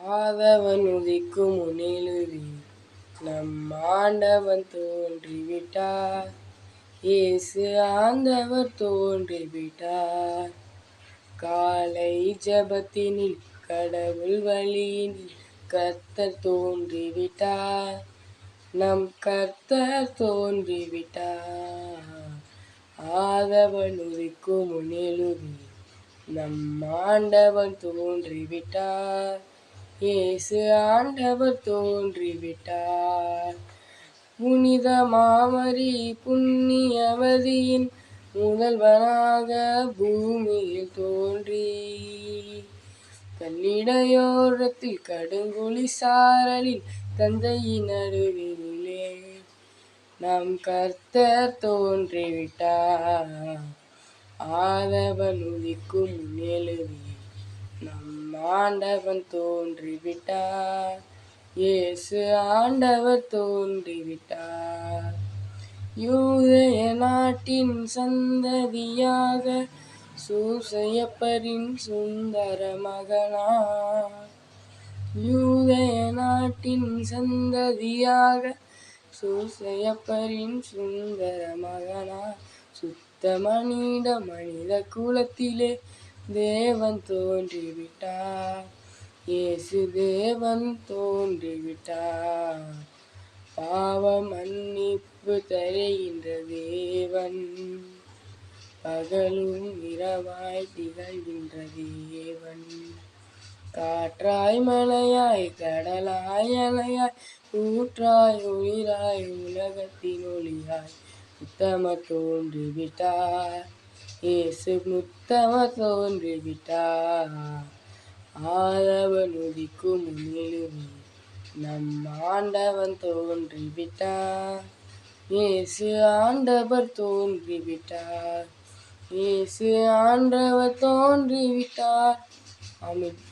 ஆதவன் உதிக்கும் முன்னிலுவே நம் ஆண்டவன் தோன்றிவிட்டார். இயேசு ஆண்டவர் தோன்றிவிட்டார். காலை ஜபத்தினில் கடவுள் வழியினில் கர்த்தர் தோன்றிவிட்டார். நம் கர்த்தர் தோன்றிவிட்டார். ஆதவன் உதிக்கும் முன்னிலுவே நம் ஆண்டவன் தோன்றிவிட்டார். இயேசு ஆண்டவர் தோன்றிவிட்டார். புனித மாமரி புண்ணியவதியின் முதல்வனாக பூமியில் தோன்றி கல்லிடையோரத்தில் கடுங்குழி சாரலில் தந்தையின் நடுவிலே நாம் கர்த்தர் தோன்றிவிட்டார். ஆதவன் உதிக்கும் நிலவே நம் ஆண்டவன் தோன்றிவிட்டார். இயேசு ஆண்டவர் தோன்றிவிட்டார். யூதய நாட்டின் சந்ததியாக சூசையப்பரின் சுந்தர மகனா யூதய நாட்டின் சந்ததியாக சூசையப்பரின் சுந்தர மகனா சுத்த மனித மனித குலத்திலே தேவன் தோன்றிவிட்டார். இயேசு தேவன் தோன்றிவிட்டார். பாவ மன்னிப்பு தருகின்ற தேவன். பகலும் இரவாய் திகழ்கின்ற தேவன். காற்றாய் மலையாய் கடலாய் அலையாய் ஊற்றாய் உயிராய் உலகத்தின் ஒளியாய் உத்தம தோன்றிவிட்டார் இயேசு முத்தம தோன்றிவிட்டார் ஆதவன் உதிக்கும் முன்னிலுமே நம் ஆண்டவன் தோன்றிவிட்டார் இயேசு ஆண்டவர் தோன்றி விட்டார் இயேசு ஆண்டவர் தோன்றி விட்டார் அமித்